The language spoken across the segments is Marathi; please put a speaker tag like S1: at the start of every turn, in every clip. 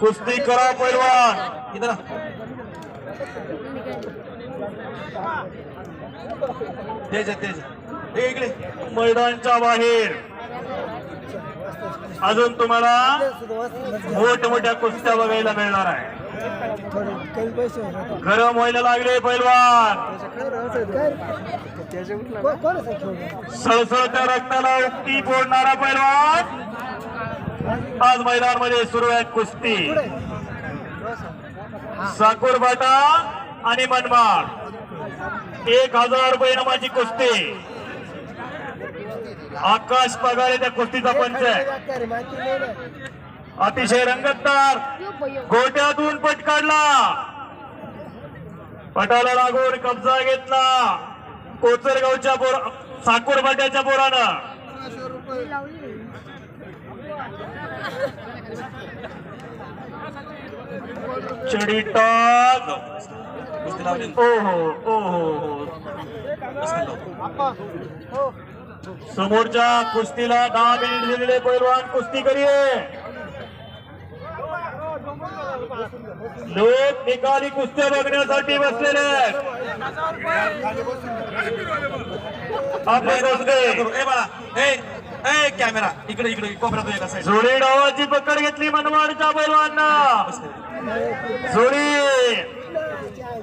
S1: कुस्ती करा पैलवान.
S2: इधर तेज तेज इकडे.
S1: मैदानच्या बाहेर. अजून तुम्हाला मोठमोठ्या कुस्त्या बघायला मिळणार आहे. गरम व्हायला लागले पैलवान. सळसळत्या रक्ताला उक्ती फोडणारा पैलवान. आज मैदानामध्ये सुरू आहे कुस्ती. साकूर बाटा आणि मनमाड. एक हजार रुपये नामाची कुस्ती. आकाश पगारे त्या कुस्तीचा पंच आहे. अतिशय रंगतदार. गोट्यातून पट काढला. पटाला लागून कब्जा घेतला. कोचरगावच्या बोरा साकूर बाट्याच्या बोरानं. टाक ओ हो ओ हो हो. समोरच्या कुस्तीला दहा मिनिट दिलेले पैलवान कुस्ती करिये. लोक निकाली कुस्त्या बघण्यासाठी बसलेले आहेत.
S2: ए कॅमेरा इकडे इकडे कोपऱ्यात एका साईड
S1: जोडी डावाची पकड घेतली मनमाडच्या पैलवांना जोडी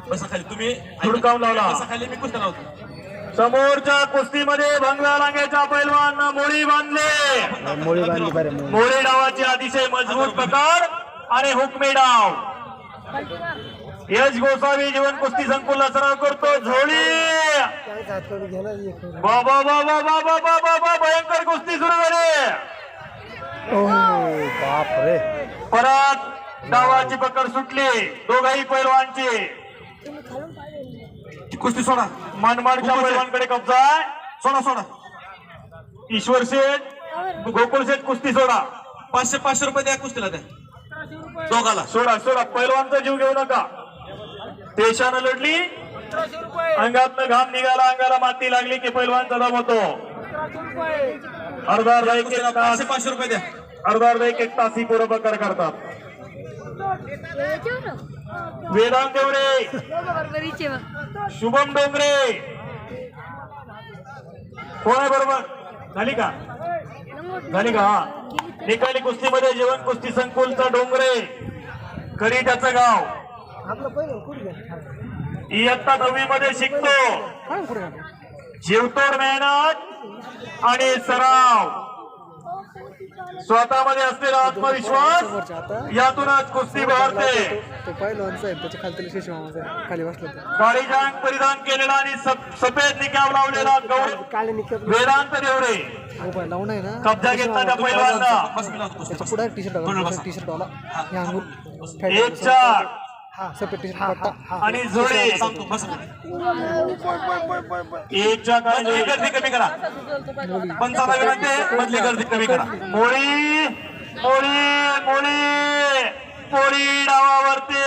S2: बसा खाली तुम्ही
S1: हुडकावून लावला.
S2: बसा खाली मी कुस्त्या लावतो.
S1: समोरच्या कुस्तीमध्ये भंगव्या लांग्याच्या पैलवांना मोळी बांधले.
S3: मोळी बांधली बरं. मोळे
S1: डावाची अतिशय मजबूत पकड आणि हुकमे डाव. यश गोसावी जीवन कुस्ती संकुलला सराव करतो. झोळी भयंकर कुस्ती सुरू झाली.
S3: ओ बाप रे.
S1: परत डावाची पकड सुटली. दोघाही पैलवानची.
S2: कुस्ती सोडा.
S1: मनमाडच्या पैलवानकडे कब्जा आहे.
S2: सोडा सोडा.
S1: ईश्वर शेठ गोकुळ शेठ कुस्ती सोडा.
S2: पाचशे पाचशे रुपये द्या कुस्तीला द्या दोघाला.
S1: सोडा सोडा. पैलवानचा जीव घेऊ नका. देशानं लढली. अंगातनं घाम निघाला अंगाला माती लागली की पैलवानचा दम होतो. अर्धा अर्धा एक तास
S2: पाचशे रुपये द्या.
S1: अर्धा अर्धा एक एक तास ही पोरं प्रकार करतात. वेदांत देवरे शुभम डोंगरे. कोण आहे बरोबर? झाली का? झाली का? हा. निकाली कुस्तीमध्ये जीवन कुस्ती संकुलचा डोंगरे. करी त्याचं गाव
S3: आपलं पहिलं कुठे घ्या
S1: इयत्ता दहावी मध्ये शिकतो. जीवतोड मेहनत आणि सराव. स्वतःमध्ये असलेला आत्मविश्वास यातूनच कुस्ती बहरते.
S3: तो पहिलवानचा आहे त्याच्याखाली त्याला शेष मामाचा आहे खाली बसला तो
S1: काळी जांग परिधान केलेला आणि सफ- सफेद निकाब लावलेला वेदांत देवरे कब्जा घेतला त्या
S3: पुढे टी शर्ट टी शर्ट
S1: एक चार.
S3: हा
S1: आणि जोडी
S2: सांगतो बस.
S1: एकच्या काय
S2: गर्दी कमी करा. पंचावन्न विनंती आहे, मधली गर्दी कमी करा.
S1: मोळी मोळी मोळी मोळी डावावरती.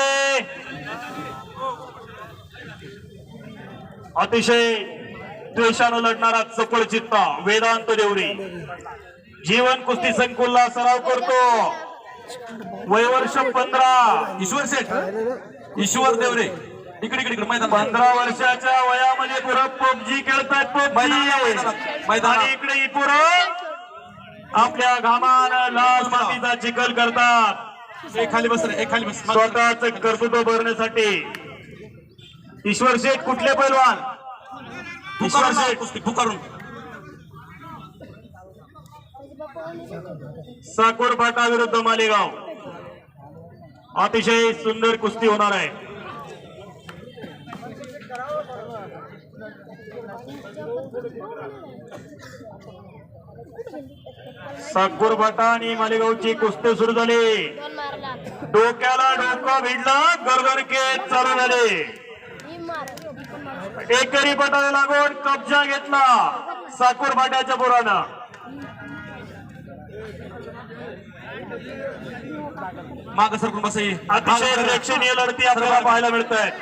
S1: अतिशय द्वेषानं लढणारा चपळ चित्ता वेदांत देवरी. जीवन कुस्ती संकुलला सराव करतो. वयवर्ष पंधरा.
S2: ईश्वर शेठ ईश्वर देवरे. इकडे इकडे इकडे मैदान
S1: पंधरा वर्षाच्या वयामध्ये पुरं पबजी खेळतात पबजी. आणि इकडे ही पुरं आपल्या घामानं लाल मातीचा चिखल करतात.
S2: एक खाली बस एक खाली बस.
S1: स्वतःच कर्तृत्व भरण्यासाठी. ईश्वर शेठ कुठले पैलवान? ईश्वर शेठ.
S2: फुकारून
S1: साकोर फाटा विरुद्ध मालेगाव. अतिशय सुंदर कुस्ती होणार आहे. साकोर फाटा आणि मालेगावची कुस्ती सुरू झाली. डोक्याला डोकं भिडला गरगरके चालू झाले. एकरी पटाला लागून कब्जा घेतला साकोर फाट्याच्या पोरानं.
S2: माग सरकून बस हे.
S1: अतिशय प्रेक्षणीय लढती आपल्याला पाहायला मिळत आहेत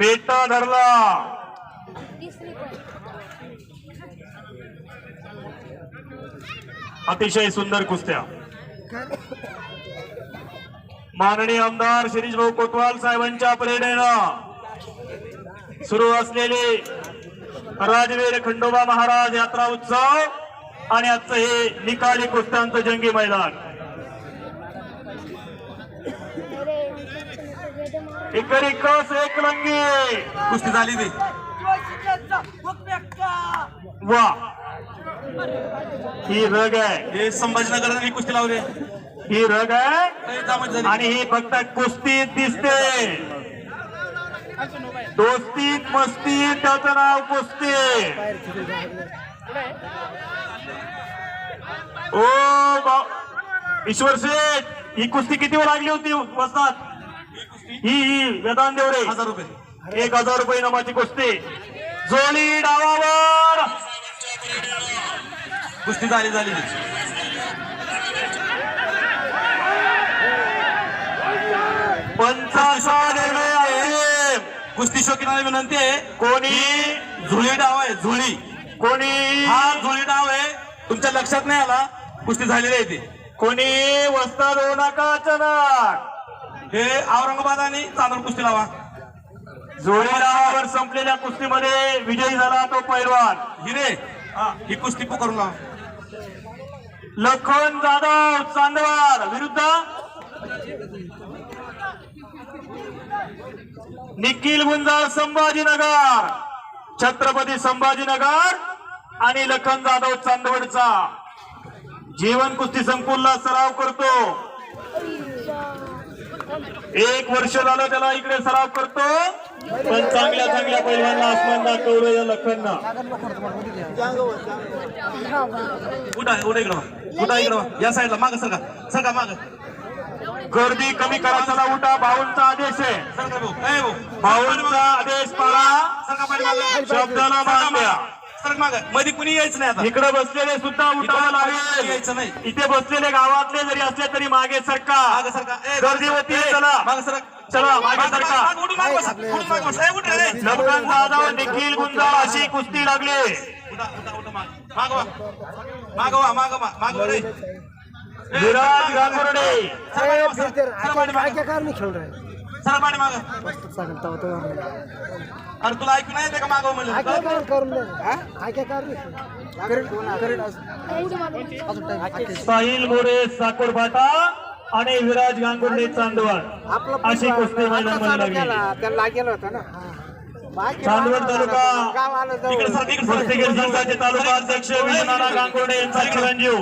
S1: मेटा धरला. अतिशय सुंदर कुस्त्या. माननीय आमदार शिरीष भाऊ कोतवाल साहेबांच्या प्रेरणेनं सुरू असलेले राजवीर खंडोबा महाराज यात्रा उत्सव. आणि आजचं हे निकाली कुस्त्यांचं जंगी मैदान. इकडे कस एक लंगी.
S2: कुस्ती झाली ती.
S1: वा. ही रग आहे.
S2: हे संभाजीनगर कुस्ती लावली.
S1: ही रग आहे. आणि ही फक्त कुस्तीत दिसते. दोस्तीत मस्तीत त्याचं नाव कुस्ती. ओ बा- ईश्वर शेठ ही कुस्ती किती लागली होती वसतात ही ही वेदांत देवरे.
S2: हजार रुपये.
S1: एक हजार रुपये नामाची कुस्ती. जोली डावावर.
S2: कुस्ती झाली झाली. कुस्ती शौकीनाला विनंती आहे.
S1: कोणी?
S2: झुळी डाव आहे झुळी
S1: कोणी?
S2: हा झुळी डाव आहे. तुमच्या लक्षात नाही आला. कुस्ती झालेली आहे ती.
S1: कोणी वस्ता होऊ नका अचानक
S2: हे औरंगाबाद आणि चांदूर कुस्ती लावा.
S1: जोडीदारावर संपलेल्या कुस्तीमध्ये विजयी झाला तो पैलवान.
S2: हिरे ही कुस्ती करून लावा.
S1: लखन जाधव चांदवार विरुद्ध. निखिल गुंजाळ संभाजीनगर. छत्रपती संभाजीनगर आणि लखन जाधव चांदवडचा. जीवन कुस्ती संकुलला सराव करतो. एक वर्ष झालं त्याला इकडे सराव करतो. पण चांगल्या चांगल्या पैलवानला आसमान दाखवलं या लखनना
S2: उठा उठा इकडं उठा इकडं या साईडला माग सरका. सरका माग.
S1: गर्दी कमी करा चला उठा. भाऊंचा आदेश आहे. भाऊंचा आदेश पाळा. शब्दाला मान द्या.
S2: मध्ये कुणी यायचं नाही आता
S1: इकडे बसलेले सुद्धा उठावं लागेल
S2: यायचं नाही
S1: इथे बसलेले गावातले जरी असले तरी मागे सरका
S2: माग सरका
S1: गर्दी होती
S2: ए,
S1: चला
S2: माग सरक
S1: चला मागे सरका लबकान जाधव निखिल गुंजाळ अशी कुस्ती लागली
S2: उठा उठा उठा माग माग वा माग वा माग वा माग वा रे
S1: विराज गांगुर्डे
S2: सरक पाठी माग, सरक सरक पाठी माग अरे तुला ऐकून नाही येते का मागव म्हणलं.
S1: साहिल मोरे साकोर फाटा आणि विराज गांगुर्डे चांदवड.
S3: आपलं
S1: अशी कुस्ती मैदानामध्ये लागली
S3: त्याला लागेल होता ना.
S1: चांदवड तालुका.
S2: इकडे
S1: संघाचे तालुका अध्यक्ष विजयनाना गांगुर्डे यांचा चिरंजीव.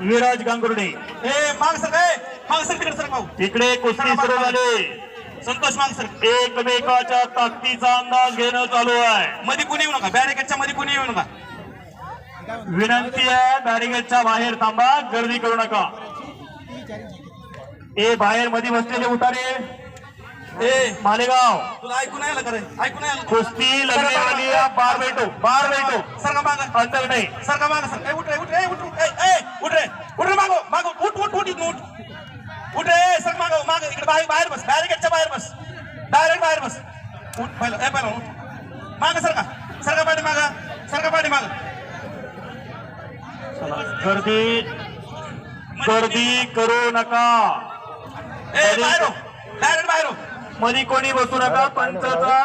S1: विराज गांगुर्डे.
S2: ए माग सरक ए माग सरक तिकडे सरक भाऊ
S1: इकडे कुस्ती सुरू झाली.
S2: संतोष माग सरक
S1: एकमेकाच्या ताकदीचा अंदाज घेणं चालू आहे.
S2: मध्ये कुणी येऊ नका. बॅरिकेडच्या मध्ये कुणी येऊ नका.
S1: विनंती आहे बॅरिगेटच्या बाहेर थांबा. गर्दी करू नका. ए बाहेर मध्ये बसलेले उतारे.
S2: ए
S1: मालेगाव.
S2: तुला ऐकून नाही आलं का रे? ऐकून नाही आलं.
S1: कुस्ती लगने वाली है बार बैठो बार बैठो
S2: सरका माग.
S1: अंदर नहीं.
S2: सरका माग. सर उठ रे उठ रे उठ ए उठ रे. उठ रे मागो मागो. उठ उठ उठ उठ. उठ रे सर मागो माग इकडे बाहेर बाहेर बस बॅरिकेडच्या बाहेर बस. डायरेक्ट बाहेर बस. उठ पहिलं ए पहिलं उठ. माग सरका सरका पाठी माग? सरका पाठी माग?
S1: गर्दी गर्दी करू नका.
S2: ए बाहेर हो. डायरेक्ट बाहेर हो.
S1: मध्ये कोणी बसू नका पंचाचा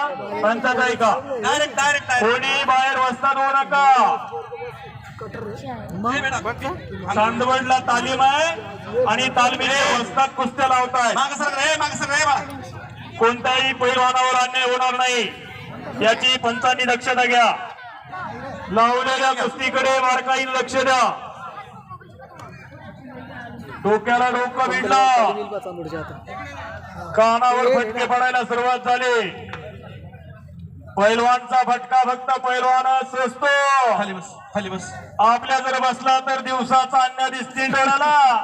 S1: पंचाचा ऐका.
S2: डायरेक्ट डायरेक्ट
S1: कोणी बाहेर वस्तात होऊ नका. चांदवडला तालीम आहे आणि तालमीने वस्तात कुस्त्या लावताय.
S2: माग सर रे माग सर रे बाळा.
S1: कोणत्याही पैलवानावर अन्याय होणार नाही. याची पंचांनी दक्षता घ्या. लावलेल्या कुस्तीकडे बारकाईने लक्ष द्या. डोक्याला डोकं भिडलं. कानावर फटके पडायला सुरुवात झाली. पैलवानचा फटका फक्त पैलवानच असतो
S2: खाली बस खाली बस.
S1: आपल्या जर बसला तर दिवसाचा अन्य दिसतील डोळ्याला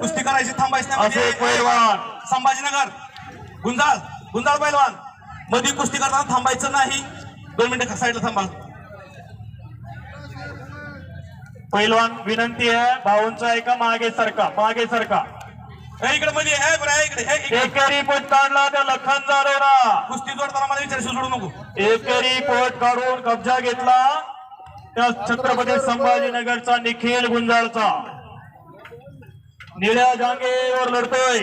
S2: कुस्ती करायची थांबायची नाही
S1: असे
S2: म्हणजे-
S1: पैलवान.
S2: संभाजीनगर. गुंजाळ गुंजाळ पैलवान. मध्ये कुस्ती करताना थांबायचं नाही. दोन मिनिटं साईडला थांबा.
S1: पैलवान विनंती आहे भाऊंचा ऐका मागे सरका मागे सरका
S2: इकडे मध्ये ए बरं इकडे.
S1: एकेरी पट काढला त्या लखन जाधवला
S2: कुस्ती जोडताना मला विचारशी जोडू नको.
S1: एकेरी पट काढून कब्जा घेतला त्या छत्रपती संभाजीनगरचा निखिल गुंजाळचा. निळ्या जांगेवर लढतोय.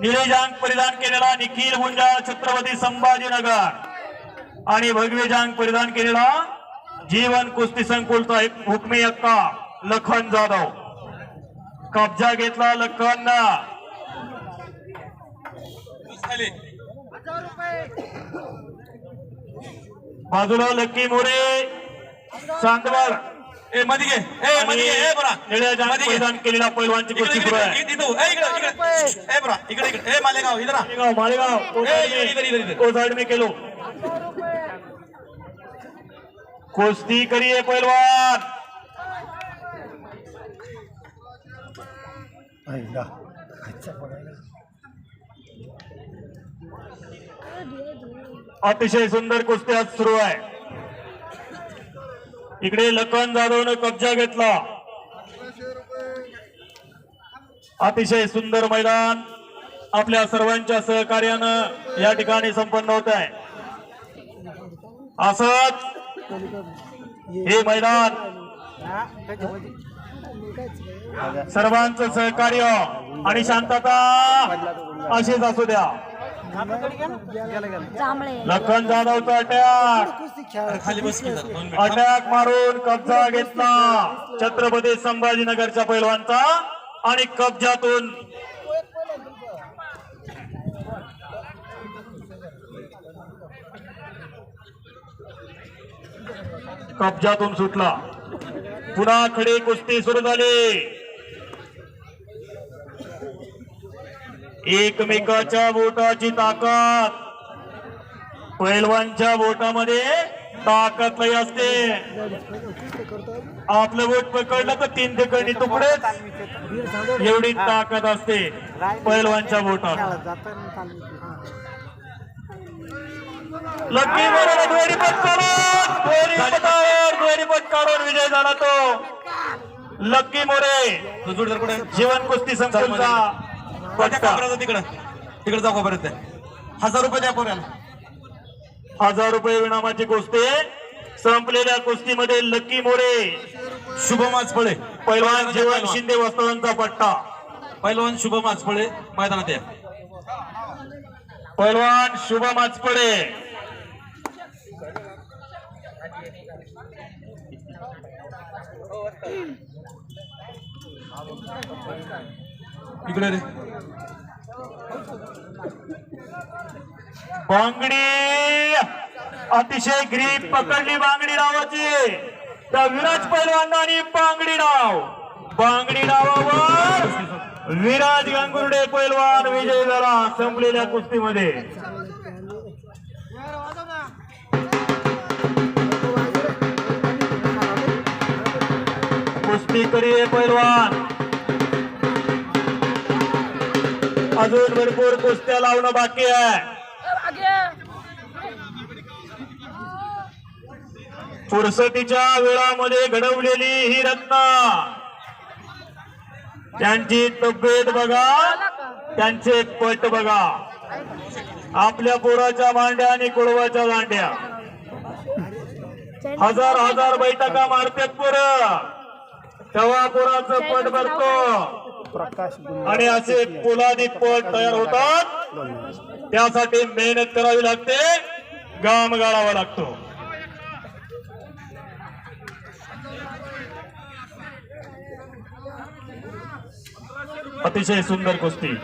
S1: निळे जांग परिधान केलेला निखिल गुंजाळ छत्रपती संभाजीनगर. आणि भगवे जांग परिधान केलेला जीवन कुस्ती संकुलचा एक हुकमी अक्का लखन जाधव. कब्जा घेतला लखन
S2: खाली
S1: बाजूला लक्की मोरे. चांदवड
S2: ए मध्ये घे. ए मध्ये घे. ए बरा.
S1: निळ्या. परिधान केलेला पैलवानची कुस्ती
S2: इकडे
S1: सुरू आहे
S2: इकडे इकडे. ए, बरा. इकडे इकडे. ए मालेगाव इधर.
S1: मालेगाव मालेगाव. को
S2: ए,
S1: साइड
S2: इधर, इधर,
S1: में
S2: इधर.
S1: को साइड में केलो कुश्ती करिए पहलवान अतिशय सुंदर कुस्ती आज सुरू आहे. इकडे लखन जाधवनं कब्जा घेतला. अतिशय सुंदर मैदान आपल्या सर्वांच्या सहकार्यानं या ठिकाणी संपन्न होत आहे. असंच हे मैदान सर्वांचं सहकार्य आणि शांतता अशीच असू द्या. लखन जाधवचा अटॅक. अटॅक मारून कब्जा घेतला छत्रपती संभाजीनगरच्या पैलवानचा आणि कब्जातून कब्जातून सुटला. पुन्हा खडी कुस्ती सुरू झाली. एकमेकाच्या बोटाची ताकद. पैलवानच्या बोटामध्ये ताकद लई असते. आपलं बोट पकडलं तर तीन ठिकाणी तुकडेच. एवढी ताकद असते पैलवानच्या बोटात. लक्की बरोबर दोरी पट काढून दोरी पटावर दोरी पट काढून विजय झाला तो. लक्की मोरे? जीवन कुस्ती संकुलचा.
S2: तिकडं. तिकडे जाऊ कापरात हजार रुपये द्या पोऱ्याला
S1: हजार रुपये विनामाची कुस्ती संपलेल्या कुस्तीमध्ये लक्की मोरे.
S2: शुभम आजफळे
S1: पैलवान जीवन शिंदे वस्त्रांचा पट्टा.
S2: पैलवान शुभम आजफळे मैदानात या.
S1: पैलवान शुभम आचपडे
S2: इकडे रे.
S1: बांगडी! अतिशय ग्रीप पकडली बांगडी नावाची. त्या विराज पैलवानांनी बांगडी नाव. बांगडी नावावर विराज गांगुर्डे पैलवान विजय झाला संपलेल्या कुस्तीमध्ये. कुस्ती करिये पैलवान. अजून भरपूर कुस्त्या लावणं बाकी आहे. फुरसतीच्या वेळामध्ये घडवलेली ही रत्ना. त्यांची तब्येत बघा. त्यांचे पट बघा. आपल्या पोराच्या मांड्या आणि कुळवाच्या दांड्या हजार हजार बैठका मारतात पोर. तेव्हा पोराचं पट भरतो. आणि असे पोलादी पट तयार होतात. त्यासाठी मेहनत करावी लागते. गाम गाळावा लागतो. अतिशय सुंदर कुस्ती.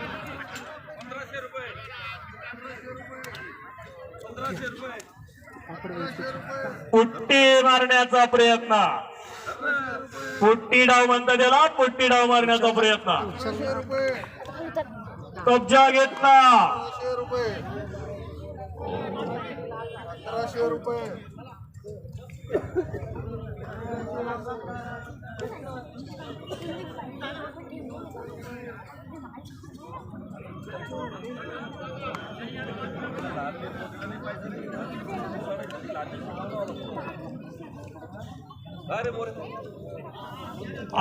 S1: पुट्टी मारण्याचा प्रयत्न. पुट्टी डाव म्हणता त्याला पुट्टी डाव मारण्याचा प्रयत्न. कब्जा घेतला.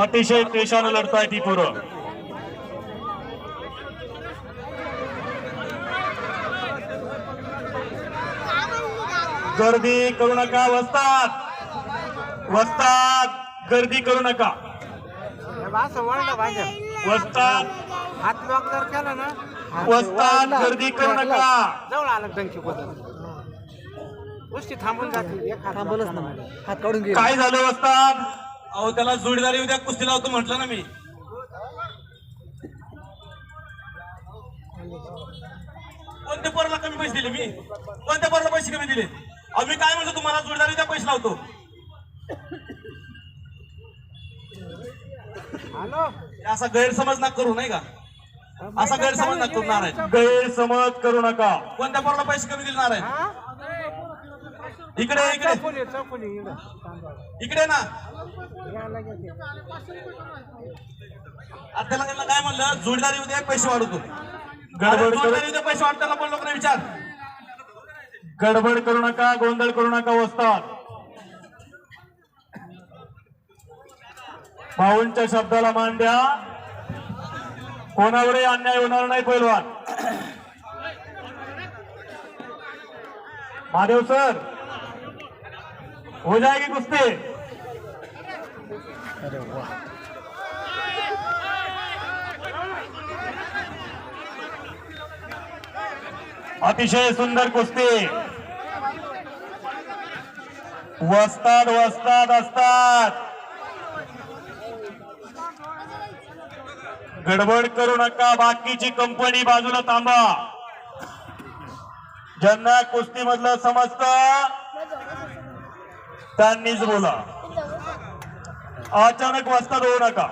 S1: अतिशय पेशानं लढताय ती पोरं. गर्दी करू नका वस्तात वस्तात गर्दी करू नका.
S3: असं वळलं पाहिजे
S1: वस्ताद.
S3: हात लॉक जर केला ना
S1: वस्ताद गर्दी करू नका.
S3: जवळ आलं गोष्टी थांबून जातील. थांबलच ना हात काढून घे.
S1: काय झालं वस्ताद?
S2: अहो त्याला जोडीदारी उद्या कुस्ती लावतो म्हटलं ना मी. कोणत्या पोराला कमी पैसे दिले मी? कोणत्या पोराला पैसे कमी दिले? अहो मी काय म्हणतो तुम्हाला जोडीदारी उद्या पैसे लावतो.
S3: हॅलो?
S2: हे असा गैरसमज ना करू नाही का? असा गैरसमज ना करू नारायण.
S1: गैरसमज करू नका.
S2: कोणत्या पोराला पैसे कमी दिले नारायण? इकडे इकडे.
S3: इकडं.
S2: इकडे ना. आता त्याला त्याला काय म्हणलं? जोडीदारी उद्या पैसे वाढवतो.
S1: गडबड
S2: जोडीदारी उद्या पैसे वाढताना पण लोकांना विचार.
S1: गडबड करू नका गोंधळ करू नका वस्ताद. भाऊंच्या शब्दाला मान द्या. कोणावरही अन्याय होणार नाही पैलवान. महादेव सर. हो जाएगी कुस्ती अतिशय सुंदर कुस्ती वस्ताद वस्ताद असतात गडबड करू नका बाकीची कंपनी बाजूला थांबा. ज्यांना कुस्ती मधलं समजत त्यांनीच बोला. अचानक वाचता होऊ नका.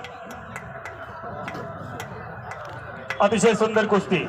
S1: अतिशय सुंदर कुस्ती.